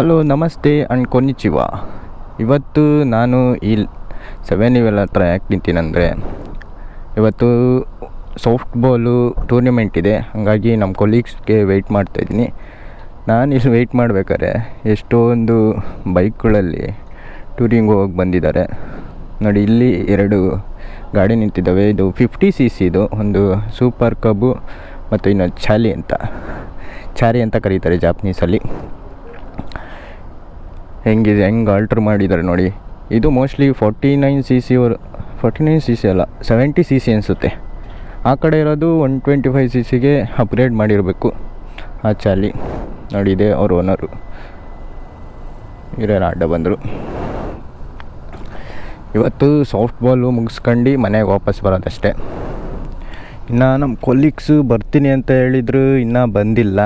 Hello ನಮಸ್ತೆ and ಕೊನಿಚಿವ ಇವತ್ತು ನಾನು ಈ ಸೆವೆನ್ ಇವೆಲ್ ಹತ್ರ ಯಾಕೆ ನಿಂತೀನಂದರೆ, ಇವತ್ತು ಸಾಫ್ಟ್ ಬಾಲು ಟೂರ್ನಿಮೆಂಟ್ ಇದೆ. ಹಾಗಾಗಿ ನಮ್ಮ ಕೊಲೀಗ್ಸ್ಗೆ ವೆಯ್ಟ್ ಮಾಡ್ತಾಯಿದ್ದೀನಿ ನಾನು ಇಲ್ಲಿ ವೆಯ್ಟ್ ಮಾಡಬೇಕಾದ್ರೆ ಎಷ್ಟೊಂದು ಬೈಕ್ಗಳಲ್ಲಿ ಟೂರಿಂಗ್ ಹೋಗಿ ಬಂದಿದ್ದಾರೆ. ನೋಡಿ, ಇಲ್ಲಿ ಎರಡು ಗಾಡಿ ನಿಂತಿದ್ದಾವೆ. ಇದು ಫಿಫ್ಟಿ ಸಿ ಸಿದು ಒಂದು ಸೂಪರ್ ಕಬ್ಬು ಮತ್ತು ಇನ್ನೊಂದು ಚಾಲಿ ಅಂತ. ಚಾರಿ ಅಂತ ಕರೀತಾರೆ ಜಾಪನೀಸಲ್ಲಿ. ಹೆಂಗಿದೆ, ಹೆಂಗೆ ಆಲ್ಟ್ರ್ ಮಾಡಿದ್ದಾರೆ ನೋಡಿ. ಇದು mostly forty nine C C ಅವರು ಫಾರ್ಟಿ ನೈನ್ ಸಿ ಸಿ ಅಲ್ಲ ಸೆವೆಂಟಿ ಸಿ ಸಿ ಅನಿಸುತ್ತೆ. ಆ ಕಡೆ ಇರೋದು ಒನ್ ಟ್ವೆಂಟಿ ಫೈವ್ ಸಿ ಸಿಗೆ ಅಪ್ಗ್ರೇಡ್ ಮಾಡಿರಬೇಕು. ಆ ಚಾಲಿ. ನೋಡಿ, ಇದೆ ಅವ್ರ ಓನರು ಹಿರಿಯರ ಅಡ್ಡ ಬಂದರು. ಇವತ್ತು ಸಾಫ್ಟ್ ಬಾಲು ಮುಗಿಸ್ಕೊಂಡು ಮನೆಗೆ ವಾಪಸ್ ಬರೋದಷ್ಟೇ. ಇನ್ನು ನಮ್ಮ ಕೊಲೀಗ್ಸು ಬರ್ತೀನಿ ಅಂತ ಹೇಳಿದ್ರು, ಇನ್ನೂ ಬಂದಿಲ್ಲ.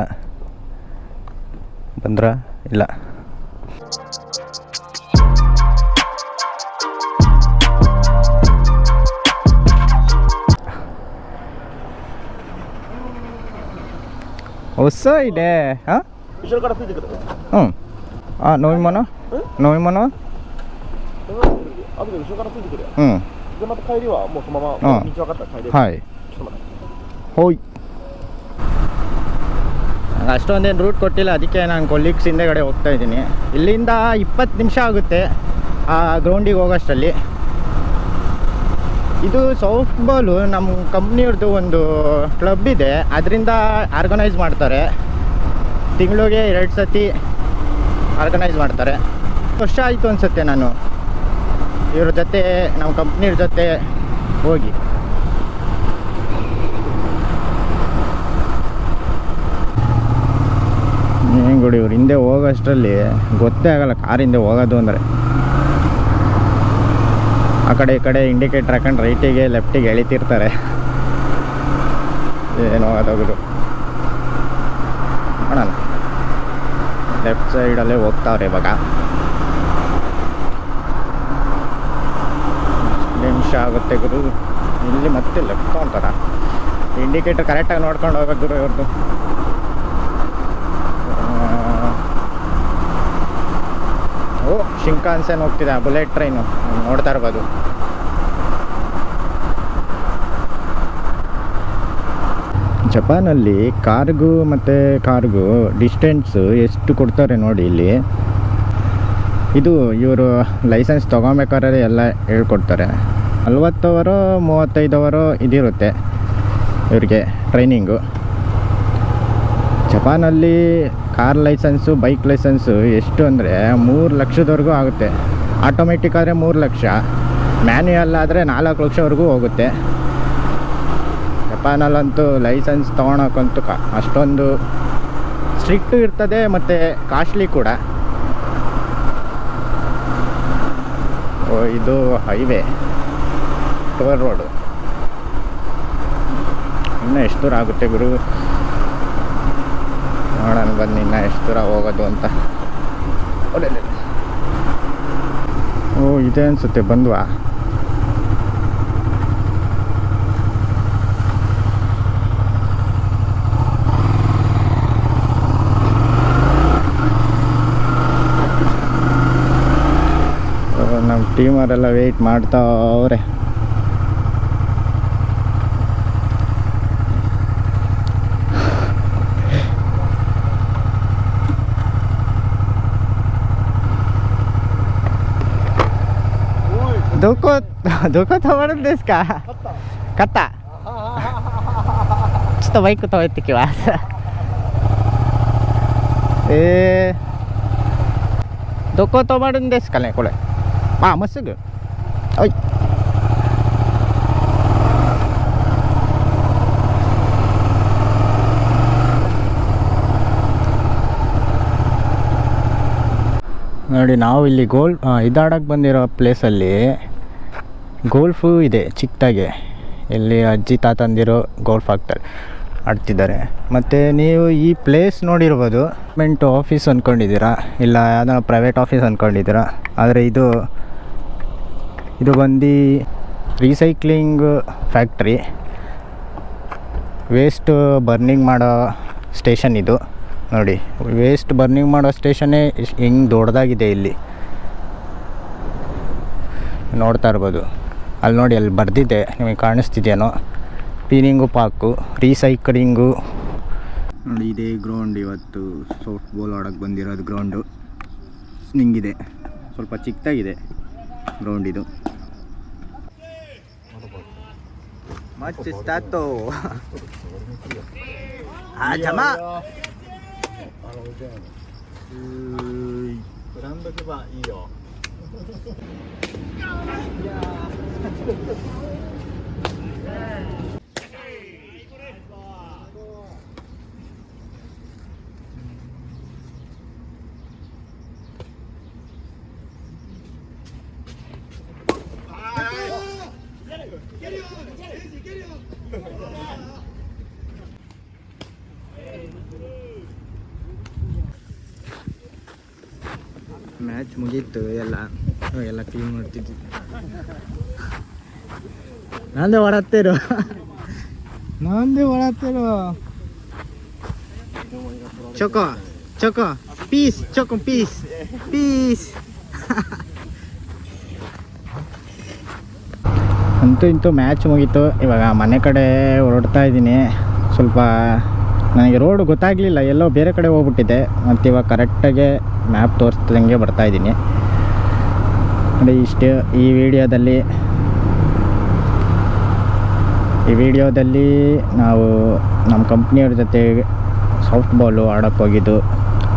ಬಂದ್ರ? ಇಲ್ಲ. ಹೊಸ ಇದೆ ಹಾಂ 後ろからついてくる ಹ್ಞೂ ಹಾಂ ನೋವಿಮೋನು ನೋವಿಮೋನು 後で後ろからついてくるよ ಹ್ಞೂ でまた帰りはもうそのままうん道分かったら帰れる ಹಾಯ್ ちょっと待って ಹೋಯ್ ನಂಗೆ ಅಷ್ಟೊಂದೇನು ರೂಟ್ ಕೊಟ್ಟಿಲ್ಲ ಅದಕ್ಕೆ ನಾನು ಕೊಲೀಗ್ಸ್ ಹಿಂದೆಗಡೆ ಹೋಗ್ತಾ ಇದ್ದೀನಿ ಇಲ್ಲಿಂದ ಇಪ್ಪತ್ತು ನಿಮಿಷ ಆಗುತ್ತೆ ಆ ಗ್ರೌಂಡಿಗೆ ಹೋಗೋಷ್ಟರಲ್ಲಿ ಇದು ಸಾಫ್ಟ್ ಬಾಲು ನಮ್ಮ ಕಂಪ್ನಿಯವ್ರದ್ದು ಒಂದು ಕ್ಲಬ್ ಇದೆ. ಅದರಿಂದ ಆರ್ಗನೈಸ್ ಮಾಡ್ತಾರೆ. ತಿಂಗಳಿಗೆ ಎರಡು ಸತಿ ಆರ್ಗನೈಸ್ ಮಾಡ್ತಾರೆ. ವರ್ಷ ಆಯಿತು ಅನಿಸುತ್ತೆ ನಾನು. ಇವ್ರ ಜೊತೆ, ನಮ್ಮ ಕಂಪ್ನಿಯವ್ರ ಜೊತೆ ಹೋಗಿ. ಗುಡಿ ಇವ್ರು ಹಿಂದೆ ಹೋಗೋಷ್ಟರಲ್ಲಿ ಗೊತ್ತೇ ಆಗಲ್ಲ, ಕಾರ್ ಹಿಂದೆ ಹೋಗೋದು ಅಂದರೆ. ಆ ಕಡೆ ಈ ಕಡೆ ಇಂಡಿಕೇಟರ್ ಹಾಕೊಂಡು ರೈಟಿಗೆ, ಲೆಫ್ಟಿಗೆ ಎಳಿತಿರ್ತಾರೆ. ಏನೋ ಹೋಗೋದೋಗೋದು ಮಾಡೋಣ ಲೆಫ್ಟ್ ಸೈಡಲ್ಲೇ ಹೋಗ್ತಾವ್ರೆ ಇವಾಗ. ನಿಮಿಷ ಆಗುತ್ತೆ ಗುರು. ಇಲ್ಲಿ ಮತ್ತೆ ಲೆಫ್ಟ್ ಅಂತಾರ? ಇಂಡಿಕೇಟರ್ ಕರೆಕ್ಟಾಗಿ ನೋಡ್ಕೊಂಡು ಹೋಗ್ಬೇಕು ಗುರು ಇವ್ರದ್ದು ಓ ಶಿಂಕಾನ್ಸೆನ್ ಹೋಗ್ತಿದೆ ಬುಲೆಟ್ ಟ್ರೈನು. ನೋಡ್ತಾ ಇರ್ಬೋದು. ಜಪಾನಲ್ಲಿ ಕಾರ್ಗೂ ಮತ್ತು ಕಾರ್ಗೂ ಡಿಸ್ಟೆನ್ಸು ಎಷ್ಟು ಕೊಡ್ತಾರೆ ನೋಡಿ ಇಲ್ಲಿ. ಇದು ಇವರು ಲೈಸೆನ್ಸ್ ತೊಗೊಬೇಕಾದ್ರೆ ಎಲ್ಲ ಹೇಳ್ಕೊಡ್ತಾರೆ. ನಲ್ವತ್ತವರು, ಮೂವತ್ತೈದವರು ಇದಿರುತ್ತೆ ಇವ್ರಿಗೆ ಟ್ರೈನಿಂಗು. ಜಪಾನಲ್ಲಿ ಕಾರ್ ಲೈಸೆನ್ಸು, ಬೈಕ್ ಲೈಸೆನ್ಸು ಎಷ್ಟು ಅಂದರೆ ಮೂರು ಲಕ್ಷದವರೆಗೂ ಆಗುತ್ತೆ. ಆಟೋಮೆಟಿಕ್ ಆದರೆ ಮೂರು ಲಕ್ಷ. ಮ್ಯಾನ್ಯುಯಲ್ ಆದರೆ ನಾಲ್ಕು ಲಕ್ಷವರೆಗೂ ಹೋಗುತ್ತೆ. ಜಪಾನಲ್ಲಂತೂ ಲೈಸೆನ್ಸ್ ತೊಗೊಳಕ್ಕಂತೂ ಕ ಅಷ್ಟೊಂದು ಸ್ಟ್ರಿಕ್ಟು ಇರ್ತದೆ ಮತ್ತು ಕಾಸ್ಟ್ಲಿ ಕೂಡ. ಓ, ಇದು ಹೈವೇ. ಟೋರ್ ರೋಡು ಇನ್ನೂ ಎಷ್ಟು ದೂರ ಆಗುತ್ತೆ ಗುರು? ನೋಡೋಣ ಬನ್ನಿ, ಇನ್ನು ಎಷ್ಟು ದೂರ ಹೋಗೋದು ಅಂತ. ಓ, ಇದೆ ಅನಿಸುತ್ತೆ, ಬಂದ್ವಾ? ನಮ್ಮ ಟೀಮರೆಲ್ಲ ವೆಯ್ಟ್ ಮಾಡ್ತಾವ್ರೆ. どこどこ止まるんですか勝ったちょっとバイク止めてきますえー、どこ止まるんですかねこれあもうすぐはい ನೋಡಿ ನಾವು ಇಲ್ಲಿ ಗೋಲ್ ಇದಾಡಕ್ಕೆ ಬಂದಿರೋ ಪ್ಲೇಸಲ್ಲಿ ಗೋಲ್ಫು ಇದೆ ಚಿಕ್ಕದಾಗೆ ಇಲ್ಲಿ ಅಜ್ಜಿ ತಾತಂದಿರು ಗೋಲ್ಫ್ ಆಗ್ತಾರೆ, ಆಡ್ತಿದ್ದಾರೆ. ಮತ್ತು ನೀವು ಈ ಪ್ಲೇಸ್ ನೋಡಿರ್ಬೋದು ಗೌರ್ಮೆಂಟ್ ಆಫೀಸ್ ಅಂದ್ಕೊಂಡಿದ್ದೀರಾ ಇಲ್ಲ ಯಾವುದೋ ಪ್ರೈವೇಟ್ ಆಫೀಸ್ ಅಂದ್ಕೊಂಡಿದ್ದೀರಾ ಆದರೆ ಇದು ಇದು ಬಂದು ರೀಸೈಕ್ಲಿಂಗ್ ಫ್ಯಾಕ್ಟ್ರಿ ವೇಸ್ಟ್ ಬರ್ನಿಂಗ್ ಮಾಡೋ ಸ್ಟೇಷನ್ ಇದು. ನೋಡಿ ವೇಸ್ಟ್ ಬರ್ನಿಂಗ್ ಮಾಡೋ ಸ್ಟೇಷನ್ನೇ ಹೆಂಗೆ ದೊಡ್ಡದಾಗಿದೆ ಇಲ್ಲಿ? ನೋಡ್ತಾ ಇರ್ಬೋದು. ಅಲ್ಲಿ ನೋಡಿ, ಅಲ್ಲಿ ಬರೆದಿದೆ. ನಿಮಗೆ ಕಾಣಿಸ್ತಿದೆಯೇನೋ? ಪೀನಿಂಗು ಪಾಕು ರೀಸೈಕ್ಲಿಂಗು ನೋಡಿ, ಇದೇ ಗ್ರೌಂಡ್ ಇವತ್ತು ಸಾಫ್ಟ್ ಬಾಲ್ ಆಡೋಕ್ಕೆ ಬಂದಿರೋದು ಗ್ರೌಂಡು ನಿಂಗಿದೆ. ಸ್ವಲ್ಪ ಚಿಕ್ಕದಾಗಿದೆ ಗ್ರೌಂಡ್ ಇದು. ಮಚ್ ಸ್ಟಾತು ಆ, ಜಮ. ಮ್ಯಾಚ್ ಮುಗೀತು ಎಲ್ಲ ಎಲ್ಲ ಕ್ಲೀನ್ ಮಾಡ್ತಿದ್ವಿ グラウンドけばいいよ ಮ್ಯಾಚ್ ಮುಗೀತು ಎಲ್ಲ ಎಲ್ಲ ಕ್ಲೀನ್ ಮಾಡ್ತಿದ್ವಿ ನಂದೇ ಹೊಡತ್ತೇರು ನಂದೇ ಹೊಡತ್ತೇರು choco choco piece choco piece piece ಅಂತೂ ಇಂತೂ ಮ್ಯಾಚ್ ಮುಗೀತು ಇವಾಗ ಮನೆ ಕಡೆ ಹೊರಡ್ತಾ ಇದ್ದೀನಿ ಸ್ವಲ್ಪ ನನಗೆ ರೋಡ್ ಗೊತ್ತಾಗಲಿಲ್ಲ ಎಲ್ಲೋ ಬೇರೆ ಕಡೆ ಹೋಗ್ಬಿಟ್ಟಿದ್ದೆ ಮತ್ತು ಇವಾಗ ಕರೆಕ್ಟಾಗೆ ಮ್ಯಾಪ್ ತೋರಿಸ್ದಂಗೆ ಬರ್ತಾ ಇದ್ದೀನಿ ನೋಡಿ ಇಷ್ಟು ಈ ವಿಡಿಯೋದಲ್ಲಿ ಈ ವಿಡಿಯೋದಲ್ಲಿ ನಾವು ನಮ್ಮ ಕಂಪ್ನಿಯವ್ರ ಜೊತೆ ಸಾಫ್ಟ್ ಬಾಲು ಆಡೋಕ್ಕೆ ಹೋಗಿದ್ದು.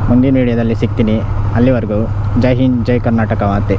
ಮುಂದಿನ ವಿಡಿಯೋದಲ್ಲಿ ಸಿಗ್ತೀನಿ. ಅಲ್ಲಿವರೆಗೂ ಜೈ ಹಿಂದ್, ಜೈ ಕರ್ನಾಟಕ ಮಾತೆ